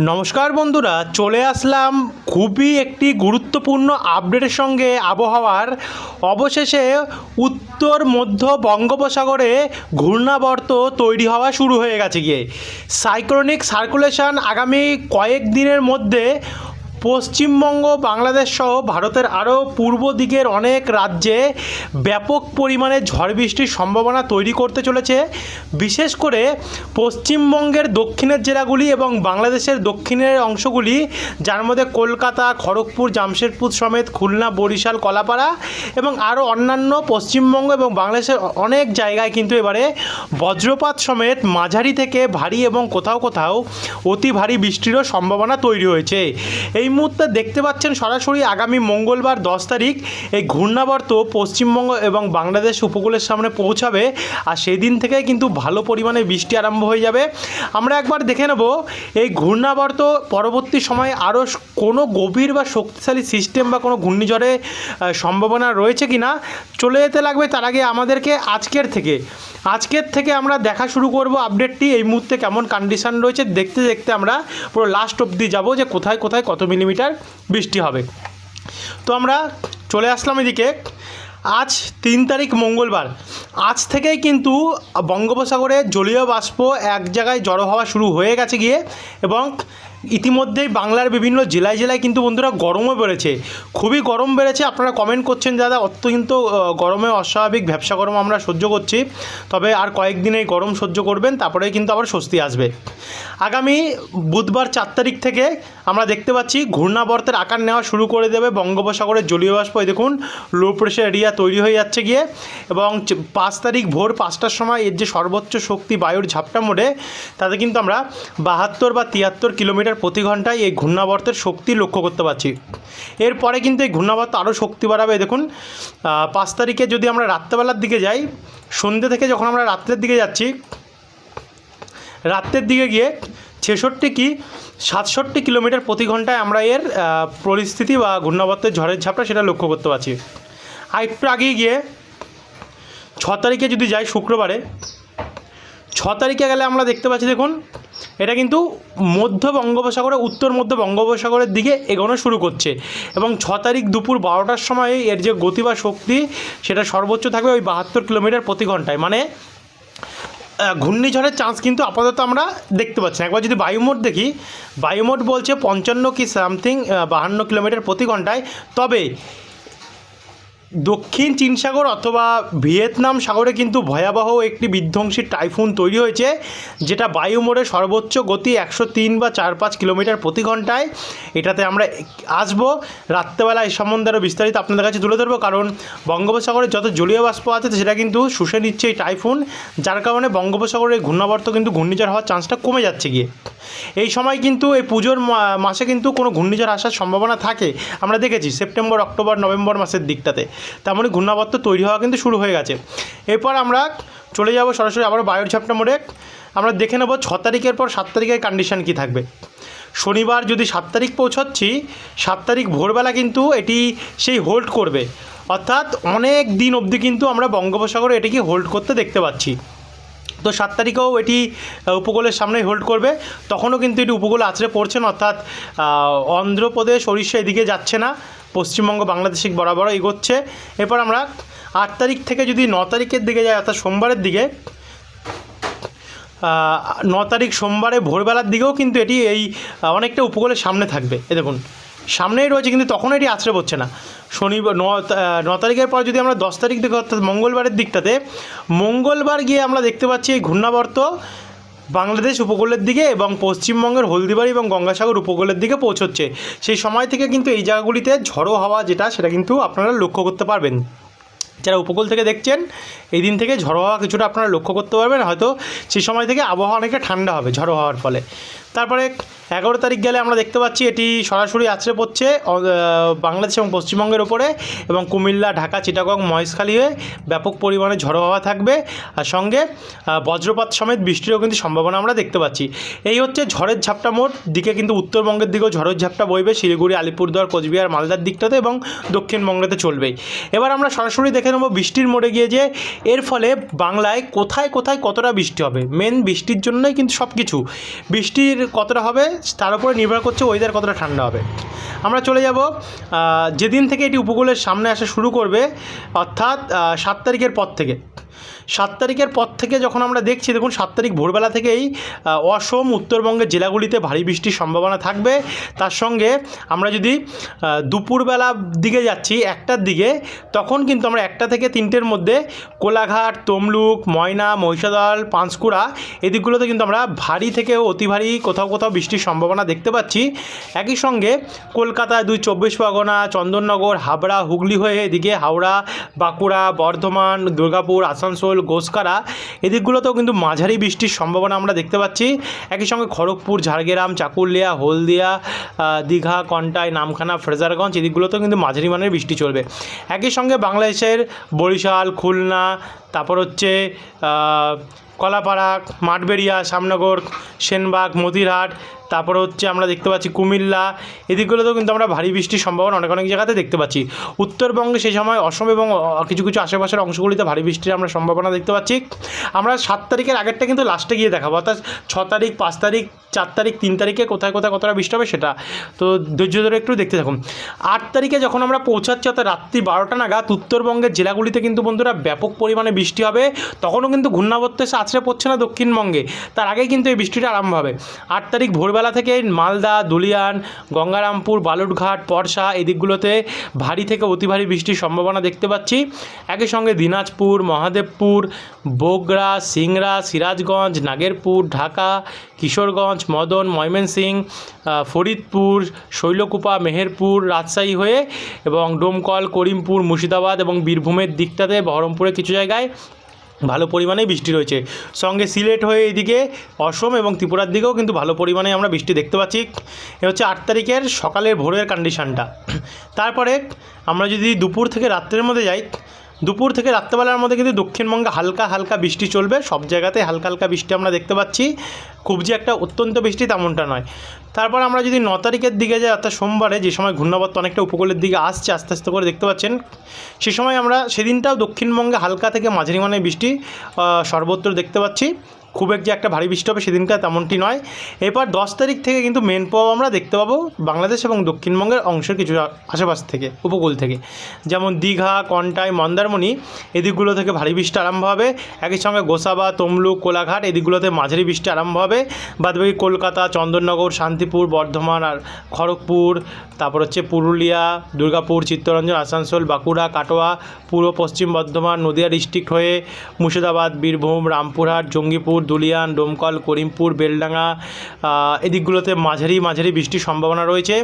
নমস্কার বন্ধুরা, চলে আসলাম খুবই একটি গুরুত্বপূর্ণ আপডেটের সঙ্গে আবহাওয়ার। অবশেষে উত্তর মধ্য বঙ্গোপসাগরে ঘূর্ণাবর্ত তৈরি হওয়া শুরু হয়ে গেছে গিয়ে। সাইক্লোনিক সার্কুলেশন আগামী কয়েক দিনের মধ্যে পশ্চিমবঙ্গ, বাংলাদেশ সহ ভারতের আরও পূর্ব দিকের অনেক রাজ্যে ব্যাপক পরিমাণে ঝড় বৃষ্টির সম্ভাবনা তৈরি করতে চলেছে। বিশেষ করে পশ্চিমবঙ্গের দক্ষিণের জেলাগুলি এবং বাংলাদেশের দক্ষিণের অংশগুলি, যার মধ্যে কলকাতা, খড়গপুর, জামশেদপুর সমেত খুলনা, বরিশাল, কলাপাড়া এবং আরও অন্যান্য পশ্চিমবঙ্গ এবং বাংলাদেশের অনেক জায়গায় কিন্তু এবারে বজ্রপাত সমেত মাঝারি থেকে ভারী এবং কোথাও কোথাও অতি ভারী বৃষ্টিরও সম্ভাবনা তৈরি হয়েছে। এই মুহূর্তে দেখতে পাচ্ছেন সরাসরি আগামী মঙ্গলবার দশ তারিখ এই ঘূর্ণাবর্ত পশ্চিমবঙ্গ এবং বাংলাদেশ উপকূলের সামনে পৌঁছাবে। আর সেই দিন থেকেই কিন্তু ভালো পরিমাণে বৃষ্টি আরম্ভ হয়ে যাবে। আমরা একবার দেখে নেব এই ঘূর্ণাবর্ত পরবর্তী সময়ে আরও কোনো গভীর বা শক্তিশালী সিস্টেম বা কোনো ঘূর্ণিঝড়ে সম্ভাবনা রয়েছে কি না চলে যেতে লাগবে তার আগে আমাদেরকে আজকের থেকে। আজকের থেকে আমরা দেখা শুরু করব আপডেটটি এই মুহূর্তে কেমন কন্ডিশন রয়েছে, দেখতে দেখতে আমরা পুরো লাস্ট অবধি যাব যে কোথায় কোথায় কত মিলিমিটার বৃষ্টি হবে। তো আমরা চলে আসলাম এদিকে। আজ তিন তারিখ মঙ্গলবার। আজ থেকেই কিন্তু বঙ্গোপসাগরে জলীয় বাষ্প এক জায়গায় জড়ো হওয়া শুরু হয়ে গেছে গিয়ে এবং ইতিমধ্যেই বাংলার বিভিন্ন জেলায় জেলায় কিন্তু বন্ধুরা গরমও বেড়েছে। খুবই গরম বেড়েছে, আপনারা কমেন্ট করছেন, দাদা, অত্যন্ত গরমে অস্বাভাবিক ব্যবসা গরম আমরা সহ্য করছি। তবে আর কয়েকদিন এই গরম সহ্য করবেন তারপরে কিন্তু আবার স্বস্তি আসবে। আগামী বুধবার চার তারিখ থেকে আমরা দেখতে পাচ্ছি ঘূর্ণাবর্তের আকার নেওয়া শুরু করে দেবে বঙ্গোপসাগরের জলীয় বাষ্প। দেখুন লো প্রেশার এরিয়া তৈরি হয়ে যাচ্ছে গিয়ে এবং পাঁচ তারিখ ভোর পাঁচটার সময় এর যে সর্বোচ্চ শক্তি বায়ুর ঝাপটা মোড়ে, তাতে কিন্তু আমরা বাহাত্তর বা তিয়াত্তর কিলোমিটার প্রতি ঘন্টায় এই ঘূর্ণাবর্তের শক্তি লক্ষ্য করতে পারছি। এরপরে কিন্তু এই ঘূর্ণাবর্ত আরও শক্তি বাড়াবে। দেখুন পাঁচ তারিখে যদি আমরা রাত্রেবেলার দিকে যাই, সন্ধ্যে থেকে যখন আমরা রাত্রের দিকে যাচ্ছি, রাত্রের দিকে গিয়ে ছেষট্টি কি, সাতষট্টি কিলোমিটার প্রতি ঘন্টায় আমরা এর পরিস্থিতি বা ঘূর্ণাবর্তের ঝড়ের ঝাপটা সেটা লক্ষ্য করতে পারছি। আর একটু আগিয়ে গিয়ে ছ তারিখে যদি যাই শুক্রবারে ছ তারিখে গেলে আমরা দেখতে পাচ্ছি, দেখুন, এটা কিন্তু মধ্য বঙ্গোপসাগরে, উত্তর মধ্য বঙ্গোপসাগরের দিকে এগোনো শুরু করছে। এবং ছ তারিখ দুপুর বারোটার সময় এর যে গতি বা শক্তি, সেটা সর্বোচ্চ থাকবে ওই বাহাত্তর কিলোমিটার প্রতি ঘন্টায়। মানে ঘূর্ণিঝড়ের চান্স কিন্তু আপাতত আমরা দেখতে পাচ্ছি। একবার যদি বায়ুমোট দেখি, বায়ুমোট বলছে পঞ্চান্ন কি সামথিং বাহান্ন কিলোমিটার প্রতি ঘন্টায়। তবে দক্ষিণ চীন সাগর অথবা ভিয়েতনাম সাগরে কিন্তু ভয়াবহ একটি বিধ্বংসী টাইফুন তৈরি হয়েছে, যেটা বায়ুমোড়ে সর্বোচ্চ গতি একশো তিন বা চার পাঁচ কিলোমিটার প্রতি ঘন্টায়। এটাতে আমরা আসব। রাত্রেবেলা এই সম্বন্ধে আরও বিস্তারিত আপনাদের কাছে তুলে ধরবো, কারণ বঙ্গোপসাগরে যত জলীয় বাষ্প আছে, সেটা কিন্তু শুষে নিচ্ছে এই টাইফুন, যার কারণে বঙ্গোপসাগরের ঘূর্ণাবর্ত কিন্তু ঘূর্ণিঝড় হওয়ার চান্সটা কমে যাচ্ছে গিয়ে। এই সময় কিন্তু, এই পুজোর মাসে কিন্তু কোনো ঘূর্ণিঝড় আসার সম্ভাবনা থাকে। আমরা দেখেছি, সেপ্টেম্বর, অক্টোবর, নভেম্বর মাসের দিকটাতে। তেমনই ঘূর্ণাবর্ত তৈরি হওয়া কিন্তু শুরু হয়ে গেছে। এরপর আমরা চলে যাব সরাসরি আবার বায়ুর ঝাপটা মোড়ে। আমরা দেখে নেব ছ তারিখের পর সাত তারিখের কন্ডিশন কী থাকবে। শনিবার যদি সাত তারিখ পৌঁছচ্ছি, সাত তারিখ ভোরবেলা কিন্তু এটি সেই হোল্ড করবে। অর্থাৎ অনেক দিন অবধি কিন্তু আমরা বঙ্গোপসাগরে এটিকে হোল্ড করতে দেখতে পাচ্ছি। তো সাত তারিখেও এটি উপকূলের সামনেই হোল্ড করবে। তখনও কিন্তু এটি উপকূলে আছড়ে পড়ছে না। অর্থাৎ অন্ধ্রপ্রদেশ, ওড়িশা এদিকে যাচ্ছে না। পশ্চিমবঙ্গ বাংলাদেশিক বরাবর এগোচ্ছে। এরপর আমরা আট তারিখ থেকে যদি ন তারিখের দিকে যাই, অর্থাৎ সোমবারের দিকে ন তারিখ সোমবারে ভোরবেলার দিকেও কিন্তু এটি এই অনেকটা উপকূলের সামনে থাকবে। এ দেখুন, সামনেই রয়েছে কিন্তু তখন এটি আছড়ে পড়ছে না। শনিবার, ন তারিখের পর যদি আমরা দশ তারিখ দেখি অর্থাৎ মঙ্গলবারের দিকটাতে, মঙ্গলবার গিয়ে আমরা দেখতে পাচ্ছি এই ঘূর্ণাবর্ত বাংলাদেশ উপকূলের দিকে এবং পশ্চিমবঙ্গের হলদিবাড়ি এবং গঙ্গাসাগর উপকূলের দিকে পৌঁছচ্ছে। সেই সময় থেকে কিন্তু এই জায়গাগুলিতে ঝড়ো হাওয়া যেটা, সেটা কিন্তু আপনারা লক্ষ্য করতে পারবেন। যারা উপকূল থেকে দেখছেন, এই দিন থেকে ঝড়ো হাওয়া কিছুটা আপনারা লক্ষ্য করতে পারবেন। হয়তো সেই সময় থেকে আবহাওয়া অনেকটা ঠান্ডা হবে ঝড়ো হওয়ার ফলে। তারপরে এগারো তারিখ গেলে আমরা দেখতে পাচ্ছি এটি সরাসরি আছড়ে পড়ছে বাংলাদেশ এবং পশ্চিমবঙ্গের ওপরে এবং কুমিল্লা, ঢাকা, চিটাগং, মহেশখালী হয়ে ব্যাপক পরিমাণে ঝড়ো হাওয়া থাকবে। আর সঙ্গে বজ্রপাত সমেত বৃষ্টিরও কিন্তু সম্ভাবনা আমরা দেখতে পাচ্ছি। এই হচ্ছে ঝড়ের ঝাপটা মোট, দিকে কিন্তু উত্তরবঙ্গের দিকেও ঝড়ের ঝাপটা বইবে, শিলিগুড়ি, আলিপুরদুয়ার, কোচবিহার, মালদার দিকটাতে এবং দক্ষিণবঙ্গেতে চলবেই। এবার আমরা সরাসরি দেখে নেব বৃষ্টির মোড়ে গিয়ে যে এর ফলে বাংলায় কোথায় কোথায় কতটা বৃষ্টি হবে। মেন বৃষ্টির জন্যই কিন্তু সব কিছু বৃষ্টির কতটা হবে, তার উপরে নির্ভর করছে ওয়েদার কতটা ঠান্ডা হবে। আমরা চলে যাব যেদিন থেকে এটি উপকূলের সামনে আসা শুরু করবে, অর্থাৎ সাত তারিখের পর থেকে। সাত তারিখের পর থেকে যখন আমরা দেখছি দেখুন সাত তারিখ ভোরবেলা থেকেই অসম উত্তরবঙ্গের জেলাগুলিতে ভারী বৃষ্টির সম্ভাবনা থাকবে। তার সঙ্গে আমরা যদি আহ, দুপুরবেলার দিকে যাচ্ছি একটার দিকে তখন কিন্তু আমরা একটা থেকে তিনটের মধ্যে কোলাঘাট তমলুক ময়না মহিষাদল পাঁশকুড়া এদিকগুলোতে কিন্তু আমরা ভারী থেকে অতি ভারী কোথাও কোথাও বৃষ্টির সম্ভাবনা দেখতে পাচ্ছি। একই সঙ্গে কলকাতায় দুই চব্বিশ পরগনা চন্দননগর হাবড়া হুগলি হয়ে এদিকে হাওড়া বাঁকুড়া বর্ধমান দুর্গাপুর আসানসোল গোসকারা, এদিকগুলোতেও কিন্তু মাঝারি বৃষ্টির সম্ভাবনা আমরা দেখতে পাচ্ছি। একই সঙ্গে খড়গপুর, ঝাড়গ্রাম, চাকুলিয়া, হলদিয়া দীঘা, কন্টাই, নামখানা, ফ্রেজারগঞ্জ এদিকগুলোতেও কিন্তু মাঝারি মানের বৃষ্টি চলবে। একই সঙ্গে বাংলাদেশের বরিশাল, খুলনা, তারপর হচ্ছে কলাপাড়া, মাঠবেড়িয়া, শ্যামনগর, সেনবাগ, মতিরহাট তারপর হচ্ছে আমরা দেখতে পাচ্ছি কুমিল্লা এদিকগুলোতেও কিন্তু আমরা ভারী বৃষ্টির সম্ভাবনা অনেক অনেক জায়গাতে দেখতে পাচ্ছি। উত্তরবঙ্গে সেই সময় অসম এবং কিছু কিছু আশেপাশের অংশগুলিতে ভারী বৃষ্টির আমরা সম্ভাবনা দেখতে পাচ্ছি। আমরা সাত তারিখের আগেরটা কিন্তু লাস্টে গিয়ে দেখাবো, অর্থাৎ ছ তারিখ, পাঁচ তারিখ, চার তারিখ, তিন তারিখে কোথায় কোথায় কতটা বৃষ্টি হবে সেটা তো ধৈর্য ধরে একটু দেখতে থাকুন। আট তারিখে যখন আমরা পৌঁছাচ্ছি, অর্থাৎ রাত্রি বারোটা নাগাদ, উত্তরবঙ্গের জেলাগুলিতে কিন্তু বন্ধুরা ব্যাপক পরিমাণে বৃষ্টি হবে। তখনও কিন্তু ঘূর্ণাবর্ত এসে আছড়ে পড়ছে না দক্ষিণবঙ্গে, তার আগেই কিন্তু এই বৃষ্টিটা আরম্ভ হবে। আট তারিখ ভোরবেলা থেকে মালদা, দুলিয়ান, গঙ্গারামপুর, বালুরঘাট, পরশা এই দিকগুলোতে ভারী থেকে অতি ভারী বৃষ্টির সম্ভাবনা দেখতে পাচ্ছি। একই সঙ্গে দিনাজপুর, মহাদেবপুর বগুড়া সিংড়া, সিরাজগঞ্জ, নাগেরপুর, ঢাকা, কিশোরগঞ্জ, মদন ময়মনসিং ফরিদপুর, শৈলকুপা, মেহেরপুর রাজশাহী হয়ে এবং ডোমকল, করিমপুর, মুর্শিদাবাদ এবং বীরভূমের দিকটাতে বহরমপুরে কিছু জায়গায় ভালো পরিমাণে বৃষ্টি রয়েছে। সঙ্গে সিলেট হয়ে এদিকে অসম এবং ত্রিপুরার দিকেও কিন্তু ভালো পরিমাণে আমরা বৃষ্টি দেখতে পাচ্ছি। এ হচ্ছে আট তারিখের সকালের ভোরের কন্ডিশানটা তারপরে আমরা যদি দুপুর থেকে রাত্রের মধ্যে যাই দুপুর থেকে রাত্রেবেলার মধ্যে কিন্তু দক্ষিণবঙ্গে হালকা হালকা বৃষ্টি চলবে। সব জায়গাতে হালকা হালকা বৃষ্টি আমরা দেখতে পাচ্ছি। খুব যে একটা অত্যন্ত বৃষ্টি তেমনটা নয়। তারপর আমরা যদি ন তারিখের দিকে যাই, অর্থাৎ সোমবারে, যে সময় ঘূর্ণাবর্ত অনেকটা উপকূলের দিকে আসছে, আস্তে আস্তে করে দেখতে পাচ্ছেন, সে সময় আমরা সেদিনটাও দক্ষিণবঙ্গে হালকা থেকে মাঝারি মানে বৃষ্টি সর্বত্র দেখতে পাচ্ছি। খুব এক যে একটা ভারী বৃষ্টি হবে সেদিনটা তেমনটি নয়। এরপর দশ তারিখ থেকে কিন্তু মেন প্রভাব আমরা দেখতে পাবো বাংলাদেশ এবং দক্ষিণবঙ্গের অংশের কিছু আশেপাশ থেকে, উপকূল থেকে। যেমন দীঘা, কন্টাই, মন্দারমণি, এদিকগুলো থেকে ভারী বৃষ্টি আরম্ভ হবে। একই সঙ্গে গোসাবা, তমলুক, কোলাঘাট এদিকগুলোতে মাঝারি বৃষ্টি আরম্ভ হবে। বাদবাকি কলকাতা, চন্দননগর, শান্তিপুর, বর্ধমান আর খড়গপুর, তারপর হচ্ছে পুরুলিয়া, দুর্গাপুর, চিত্তরঞ্জন, আসানসোল, বাঁকুড়া, কাটোয়া, পূর্ব পশ্চিম বর্ধমান, নদিয়া ডিস্ট্রিক্ট হয়ে মুর্শিদাবাদ, বীরভূম, রামপুরহাট, জঙ্গিপুর দুলিয়ান, ডোমকল, করিমপুর, বেলডাঙ্গা এদিকগুলোতে মাঝারি মাঝারি বৃষ্টির সম্ভাবনা রয়েছে।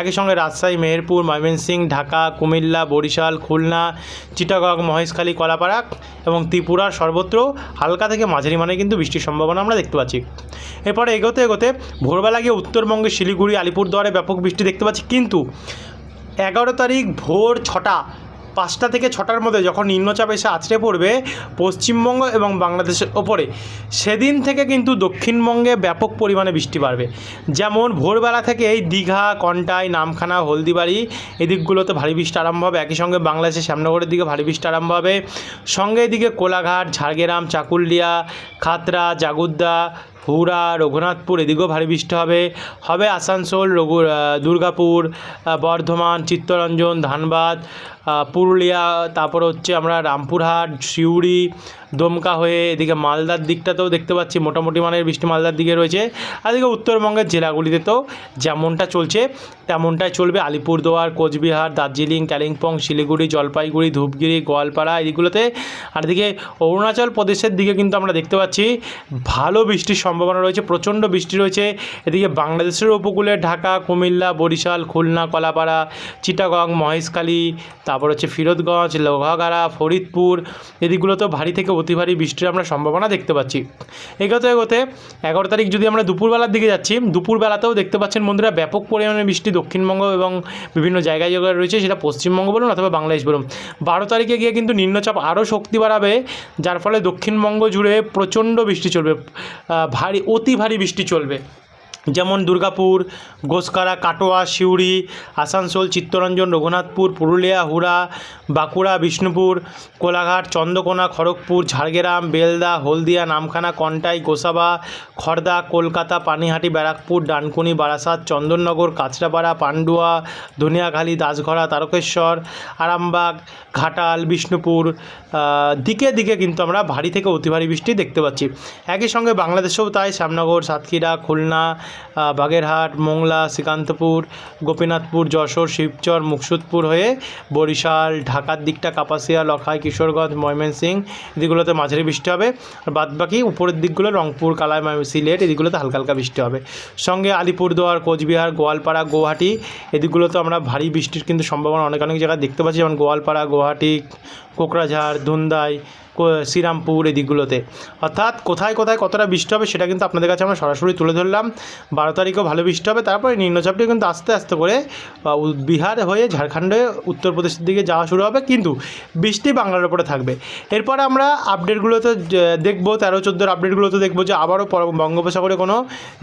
একই সঙ্গে রাজশাহী, মেহেরপুর, ময়মনসিংহ, ঢাকা, কুমিল্লা, বরিশাল, খুলনা, চিটাগং, মহেশখালী, কলাপাড়া এবং ত্রিপুরার সর্বত্র হালকা থেকে মাঝারি মানে কিন্তু বৃষ্টির সম্ভাবনা আমরা দেখতে পাচ্ছি। এরপরে এগোতে এগোতে ভোরবেলা গিয়ে উত্তরবঙ্গের শিলিগুড়ি, আলিপুরদুয়ারে ব্যাপক বৃষ্টি দেখতে পাচ্ছি। কিন্তু এগারো তারিখ ভোর ছটা পাঁচটা থেকে ছটার মধ্যে যখন নিম্নচাপ এসে আছড়ে পড়বে পশ্চিমবঙ্গ এবং বাংলাদেশের ওপরে, সেদিন থেকে কিন্তু দক্ষিণবঙ্গে ব্যাপক পরিমাণে বৃষ্টি বাড়বে। যেমন ভোরবেলা থেকে এই দীঘা, কন্টাই, নামখানা, হলদিবাড়ি এদিকগুলোতে ভারী বৃষ্টি আরম্ভ হবে। একই সঙ্গে বাংলাদেশের শ্যামনগরের দিকে ভারী বৃষ্টি আরম্ভ হবে। সঙ্গে এদিকে কোলাঘাট, ঝাড়গ্রাম, চাকুলিয়া খাতরা জাগুদ্দা, হুড়া, রঘুনাথপুর এদিকেও ভারী বৃষ্টি হবে। হবে আসানসোল, রঘু দুর্গাপুর বর্ধমান, চিত্তরঞ্জন, ধানবাদ পুরুলিয়া, তারপর হচ্ছে আমরা রামপুরহাট, সিউড়ি, দমকা হয়ে এদিকে মালদার দিকটাতেও দেখতে পাচ্ছি মোটামুটি মানের বৃষ্টি মালদার দিকে রয়েছে। আর এদিকে উত্তরবঙ্গের জেলাগুলিতে তো যেমনটা চলছে, তেমনটাই চলবে। আলিপুরদুয়ার, কোচবিহার, দার্জিলিং, কালিম্পং, শিলিগুড়ি, জলপাইগুড়ি, ধূপগিরি, গোয়ালপাড়া এদিকগুলোতে। আর এদিকে অরুণাচল প্রদেশের দিকে কিন্তু আমরা দেখতে পাচ্ছি, ভালো বৃষ্টির সম্ভাবনা রয়েছে, প্রচণ্ড বৃষ্টি রয়েছে। এদিকে বাংলাদেশের উপকূলে ঢাকা, কুমিল্লা, বরিশাল, খুলনা, কলাপাড়া, চিটাগং, মহেশখালী তারপর হচ্ছে ফিরোজগঞ্জ, লোহাগাড়া, ফরিদপুর, এদিকগুলোতেও ভারী থেকে অতি ভারী বৃষ্টির আমরা সম্ভাবনা দেখতে পাচ্ছি। এগোতে এগোতে এগারো তারিখ যদি আমরা দুপুরবেলার দিকে যাচ্ছি, দুপুরবেলাতেও দেখতে পাচ্ছেন বন্ধুরা ব্যাপক পরিমাণে বৃষ্টি দক্ষিণবঙ্গ এবং বিভিন্ন জায়গায় জায়গায় রয়েছে, সেটা পশ্চিমবঙ্গ বলুন অথবা বাংলাদেশ বলুন। বারো তারিখে গিয়ে কিন্তু নিম্নচাপ আরও শক্তি বাড়াবে, যার ফলে দক্ষিণবঙ্গ জুড়ে প্রচণ্ড বৃষ্টি চলবে ভারী, অতি ভারী বৃষ্টি চলবে। যেমন দুর্গাপুর গোসকারা কাটোয়া, সিউড়ি, আসানসোল, চিত্তরঞ্জন, রঘুনাথপুর, পুরুলিয়া, হুড়া, বাঁকুড়া, বিষ্ণুপুর, কোলাঘাট, চন্দ্রকোনা, খড়গপুর, ঝাড়গ্রাম, বেলদা, হলদিয়া, নামখানা, কন্টাই, গোসাবা খড়দা কলকাতা, পানিহাটি, ব্যারাকপুর, ডানকুনি, বারাসাত, চন্দননগর, কাঁচরাপাড়া, পান্ডুয়া, ধনিয়াখালী, দাসঘরা, তারকেশ্বর, আরামবাগ, ঘাটাল, বিষ্ণুপুর দিকে দিকে কিন্তু আমরা ভারী থেকে অতি ভারী বৃষ্টি দেখতে পাচ্ছি। একই সঙ্গে বাংলাদেশেও তাই, শ্যামনগর, সাতক্ষীরা, খুলনা বাগেরহাট, মোংলা, শ্রীকান্তপুর, গোপীনাথপুর, যশোর, শিবচর, মুকসুদপুর হয়ে বরিশাল, ঢাকার দিকটা কাপাসিয়া, লখাই, কিশোরগঞ্জ, ময়মনসিং এদিকগুলোতে মাঝারি বৃষ্টি হবে। আর বাদবাকি উপরের দিকগুলো রংপুর কালাই সিলেট এদিকগুলোতে হালকা হালকা বৃষ্টি হবে। সঙ্গে আলিপুরদুয়ার, কোচবিহার, গোয়ালপাড়া, গুয়াহাটি এদিকগুলোতে আমরা ভারী বৃষ্টির কিন্তু সম্ভাবনা অনেক অনেক জায়গায় দেখতে পাচ্ছি। যেমন গোয়ালপাড়া, গুয়াহাটি, কোকরাঝাড়, ধুন্দাই শ্রীরামপুর এদিকগুলোতে। অর্থাৎ কোথায় কোথায় কতটা বৃষ্টি হবে সেটা কিন্তু আপনাদের কাছে আমরা সরাসরি তুলে ধরলাম। বারো তারিখেও ভালো বৃষ্টি হবে, তারপরে নিম্নচাপটি কিন্তু আস্তে আস্তে করে বিহার হয়ে ঝাড়খণ্ডে উত্তরপ্রদেশের দিকে যাওয়া শুরু হবে, কিন্তু বৃষ্টি বাংলার ওপরে থাকবে। এরপরে আমরা আপডেটগুলোতে দেখব, তেরো, চোদ্দোর আপডেটগুলোতে দেখব যে আবারও বঙ্গোপসাগরে কোনো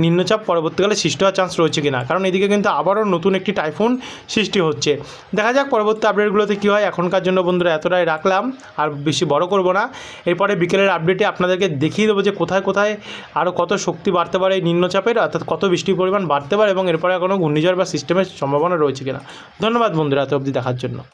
নিম্নচাপ পরবর্তীকালে সৃষ্টি হওয়ার চান্স রয়েছে কিনা, কারণ এদিকে কিন্তু আবারও নতুন একটি টাইফুন সৃষ্টি হচ্ছে। দেখা যাক পরবর্তী আপডেটগুলোতে কী হয়, এখনকার জন্য বন্ধুরা এতটাই রাখলাম, আর বেশি বড় করব না। এরপরে বিকেলের আপডেটে আপনাদেরকে দেখিয়ে দেবো যে কোথায় কোথায় আরও কত শক্তি বাড়তে পারে নিম্নচাপের, অর্থাৎ কত বৃষ্টির পরিমাণ বাড়তে পারে এবং এরপরে কোনো ঘূর্ণিঝড় বা সিস্টেমের সম্ভাবনা রয়েছে কিনা। ধন্যবাদ বন্ধুরা এত অবধি দেখার জন্য।